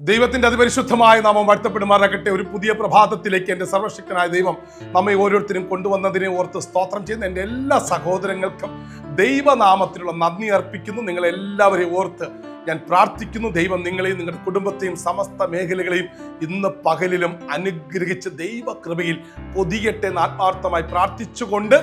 ദൈവത്തിന്റെ അതിപരിശുദ്ധമായ നാമം വാഴ്ത്തപ്പെടുമാറാകട്ടെ. ഒരു പുതിയ പ്രഭാതത്തിലേക്ക് എന്റെ സർവശക്തനായ ദൈവം നമ്മെ ഓരോരുത്തരും കൊണ്ടുവന്നതിനെ ഓർത്ത് സ്തോത്രം ചെയ്യുന്ന എന്റെ എല്ലാ സഹോദരങ്ങൾക്കും ദൈവനാമത്തിലുള്ള നന്ദി അർപ്പിക്കുന്നു. നിങ്ങളെല്ലാവരെയും ഓർത്ത് ഞാൻ പ്രാർത്ഥിക്കുന്നു. ദൈവം നിങ്ങളെയും നിങ്ങളുടെ കുടുംബത്തെയും സമസ്ത മേഖലകളെയും ഇന്ന് പകലിലും അനുഗ്രഹിച്ച് ദൈവകൃപയിൽ പൊതിയട്ടെ എന്ന് ആത്മാർത്ഥമായി പ്രാർത്ഥിച്ചുകൊണ്ട്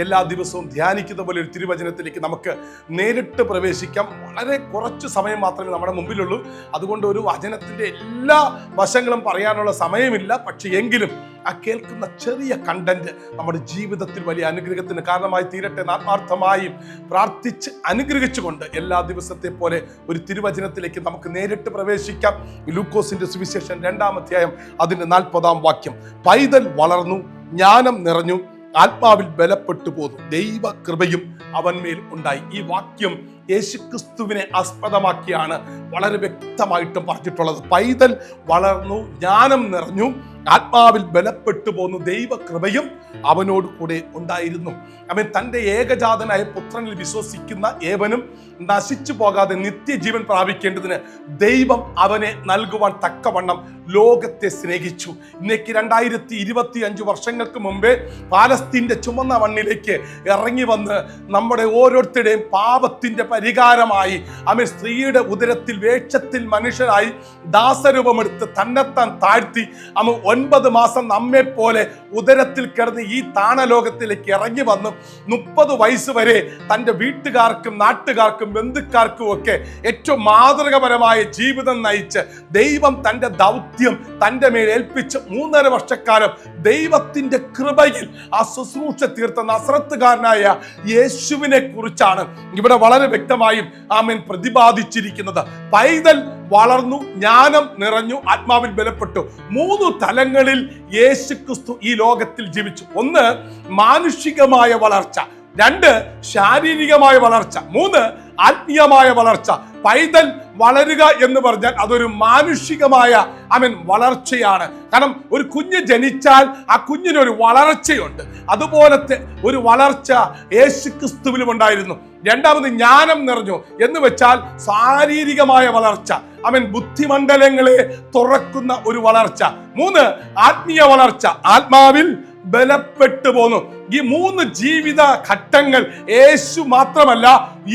എല്ലാ ദിവസവും ധ്യാനിക്കുന്ന പോലെ ഒരു തിരുവചനത്തിലേക്ക് നമുക്ക് നേരിട്ട് പ്രവേശിക്കാം. വളരെ കുറച്ച് സമയം മാത്രമേ നമ്മുടെ മുമ്പിലുള്ളൂ. അതുകൊണ്ട് ഒരു വചനത്തിന്റെ എല്ലാ വശങ്ങളും പറയാനുള്ള സമയമില്ല. പക്ഷേ എങ്കിലും ആ കേൾക്കുന്ന ചെറിയ കണ്ടന്റ് നമ്മുടെ ജീവിതത്തിൽ വലിയ അനുഗ്രഹത്തിന് കാരണമായി തീരട്ടെ ആത്മാർത്ഥമായും പ്രാർത്ഥിച്ച് അനുഗ്രഹിച്ചുകൊണ്ട് എല്ലാ ദിവസത്തെ പോലെ ഒരു തിരുവചനത്തിലേക്ക് നമുക്ക് നേരിട്ട് പ്രവേശിക്കാം. ലൂക്കോസിന്റെ സുവിശേഷം രണ്ടാം അധ്യായം അതിന്റെ നാൽപ്പതാം വാക്യം. പൈതൽ വളർന്നു ജ്ഞാനം നിറഞ്ഞു ആത്മാവിൽ ബലപ്പെട്ടു പോകും ദൈവ കൃപയും അവന്മേൽ ഉണ്ടായി. ഈ വാക്യം യേശുക്രിസ്തുവിനെ ആസ്പദമാക്കിയാണ് വളരെ വ്യക്തമായിട്ടും പറഞ്ഞിട്ടുള്ളത്. പൈതൽ വളർന്നു ജ്ഞാനം നിറഞ്ഞു ആത്മാവിൽ ബലപ്പെട്ടു പോന്നു ദൈവകൃപയും അവനോട് കൂടെ ഉണ്ടായിരുന്നു. അവൻ തന്റെ ഏകജാതനായ പുത്രനിൽ വിശ്വസിക്കുന്ന ഏവനും നശിച്ചു പോകാതെ നിത്യജീവൻ പ്രാപിക്കേണ്ടതിന് ദൈവം അവനെ നൽകുവാൻ തക്കവണ്ണം ലോകത്തെ സ്നേഹിച്ചു. ഇന്നേക്ക് രണ്ടായിരത്തി ഇരുപത്തി അഞ്ച് വർഷങ്ങൾക്ക് മുമ്പേ പാലസ്തീന്റെ ചുമന്ന മണ്ണിലേക്ക് ഇറങ്ങി വന്ന് നമ്മുടെ ഓരോരുത്തരുടെയും പാപത്തിന്റെ പരിഹാരമായി അവൻ സ്ത്രീയുടെ ഉദരത്തിൽ വേഷത്തിൽ മനുഷ്യരായി ദാസരൂപമെടുത്ത് തന്നെത്താൻ താഴ്ത്തി അവൻ ഒൻപത് മാസം നമ്മെ പോലെ ഉദരത്തിൽ കിടന്ന് ഈ താണലോകത്തിലേക്ക് ഇറങ്ങി വന്ന്. മുപ്പത് വയസ്സ് വരെ തന്റെ വീട്ടുകാർക്കും നാട്ടുകാർക്കും ബന്ധുക്കാർക്കും ഒക്കെ ഏറ്റവും മാതൃകപരമായ ജീവിതം നയിച്ച് ദൈവം തന്റെ ദൗത്യം തന്റെ മേൽ ഏൽപ്പിച്ച് മൂന്നര വർഷക്കാലം ദൈവത്തിന്റെ കൃപയിൽ ആ ശുശ്രൂഷ തീർത്ത നസ്രത്തുകാരനായ യേശുവിനെ കുറിച്ചാണ് ഇവിടെ വളരെ വ്യക്തമായും ആമേൻ പ്രതിപാദിച്ചിരിക്കുന്നത്. പൈതൽ വളർന്നു ജ്ഞാനം നിറഞ്ഞു ആത്മാവിൽ ബലപ്പെട്ടു. മൂന്ന് തലങ്ങളിൽ യേശു ക്രിസ്തു ഈ ലോകത്തിൽ ജീവിച്ചു. ഒന്ന് മാനുഷികമായ വളർച്ച. രണ്ട് ശാരീരികമായ വളർച്ച. മൂന്ന് ആത്മീയമായ വളർച്ച. പൈതൽ വളരുക എന്ന് പറഞ്ഞാൽ അതൊരു മാനുഷികമായ ഐ മീൻ വളർച്ചയാണ്. കാരണം ഒരു കുഞ്ഞ് ജനിച്ചാൽ ആ കുഞ്ഞിനൊരു വളർച്ചയുണ്ട്. അതുപോലത്തെ ഒരു വളർച്ച യേശു ക്രിസ്തുവിലും ഉണ്ടായിരുന്നു. രണ്ടാമത് ജ്ഞാനം നിറഞ്ഞു. എന്ന് വെച്ചാൽ ശാരീരികമായ വളർച്ച അവൻ ബുദ്ധിമണ്ഡലങ്ങളെ തുറക്കുന്ന ഒരു വളർച്ച. മൂന്ന് ആത്മീയ വളർച്ച. ആത്മാവിൽ ബലപ്പെട്ടു പോന്നു. ഈ മൂന്ന് ജീവിത ഘട്ടങ്ങൾ യേശു മാത്രമല്ല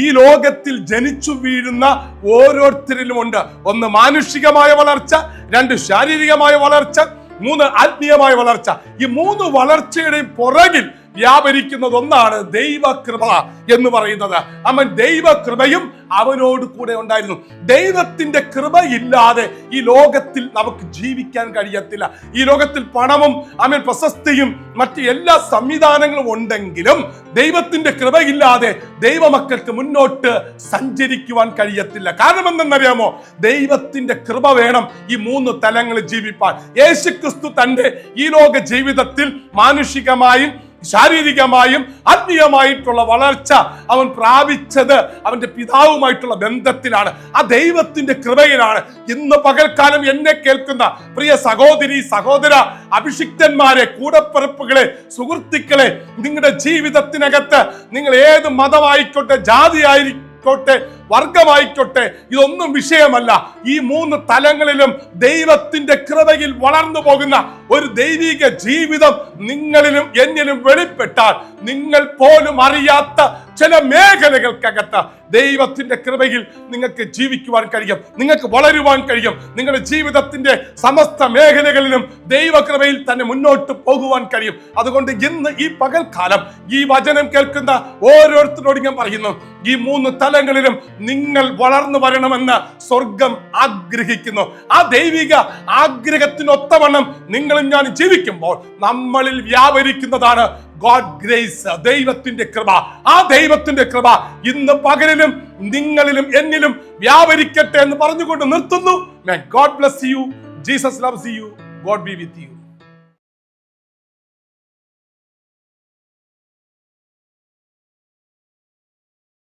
ഈ ലോകത്തിൽ ജനിച്ചു വീഴുന്ന ഓരോരുത്തരിലുമുണ്ട് ഒന്ന് മാനുഷികമായ വളർച്ച രണ്ട് ശാരീരികമായ വളർച്ച മൂന്ന് ആത്മീയമായ വളർച്ച. ഈ മൂന്ന് വളർച്ചയുടെയും പുറകിൽ വ്യാപരിക്കുന്നത് ഒന്നാണ് ദൈവകൃപ എന്ന് പറയുന്നത്. അവൻ ദൈവകൃപയും അവനോട് കൂടെ ഉണ്ടായിരുന്നു. ദൈവത്തിന്റെ കൃപ ഇല്ലാതെ ഈ ലോകത്തിൽ നമുക്ക് ജീവിക്കാൻ കഴിയത്തില്ല. ഈ ലോകത്തിൽ പണവും അവൻ പ്രശസ്തിയും മറ്റ് എല്ലാ സംവിധാനങ്ങളും ഉണ്ടെങ്കിലും ദൈവത്തിന്റെ കൃപയില്ലാതെ ദൈവമക്കൾക്ക് മുന്നോട്ട് സഞ്ചരിക്കുവാൻ കഴിയത്തില്ല. കാരണം എന്തെന്നറിയാമോ? ദൈവത്തിന്റെ കൃപ വേണം ഈ മൂന്ന് തലങ്ങളിൽ ജീവിപ്പാൻ. യേശുക്രിസ്തു തന്റെ ഈ ലോക ജീവിതത്തിൽ മാനുഷികമായും ശാരീരികമായും ആത്മീയമായിട്ടുള്ള വളർച്ച അവൻ പ്രാപിച്ചത് അവന്റെ പിതാവുമായിട്ടുള്ള ബന്ധത്തിലാണ്. ആ ദൈവത്തിന്റെ കൃപയിലാണ്. ഇന്ന് പകൽക്കാലം എന്നെ കേൾക്കുന്ന പ്രിയ സഹോദരി സഹോദര അഭിഷിക്തന്മാരെ കൂടപ്പിറപ്പുകളെ സുഹൃത്തുക്കളെ നിങ്ങളുടെ ജീവിതത്തിനകത്ത് നിങ്ങൾ ഏത് മതമായിക്കോട്ടെ ജാതിയായിരിക്കോട്ടെ വർഗമായിക്കോട്ടെ ഇതൊന്നും വിഷയമല്ല. ഈ മൂന്ന് തലങ്ങളിലും ദൈവത്തിന്റെ കൃപയിൽ വളർന്നു പോകുന്ന ഒരു ദൈവിക ജീവിതം നിങ്ങളിലും എന്നിലും വെളിപ്പെട്ടാൽ നിങ്ങൾ പോലും അറിയാത്ത ചില മേഖലകൾക്കകത്ത് ദൈവത്തിന്റെ കൃപയിൽ നിങ്ങൾക്ക് ജീവിക്കുവാൻ കഴിയും നിങ്ങൾക്ക് വളരുവാൻ കഴിയും നിങ്ങളുടെ ജീവിതത്തിന്റെ സമസ്ത മേഖലകളിലും ദൈവകൃപയിൽ തന്നെ മുന്നോട്ട് പോകുവാൻ കഴിയും. അതുകൊണ്ട് ഇന്ന് ഈ പകൽക്കാലം ഈ വചനം കേൾക്കുന്ന ഓരോരുത്തരോടും ഞാൻ പറയുന്നു ഈ മൂന്ന് തലങ്ങളിലും നിങ്ങൾ വളർന്നു വരണമെന്ന് സ്വർഗം ആഗ്രഹിക്കുന്നു. ആ ദൈവിക ആഗ്രഹത്തിനൊത്തവണ്ണം നിങ്ങളും ഞാൻ ജീവിക്കുമ്പോൾ നമ്മളിൽ വ്യാപരിക്കുന്നതാണ് ഗോഡ് ഗ്രേസ് ദൈവത്തിന്റെ കൃപ. ആ ദൈവത്തിന്റെ കൃപ ഇന്ന് പകലിലും നിങ്ങളിലും എന്നിലും വ്യാപരിക്കട്ടെ എന്ന് പറഞ്ഞുകൊണ്ട് നിർത്തുന്നു. God bless you Jesus loves you God be with you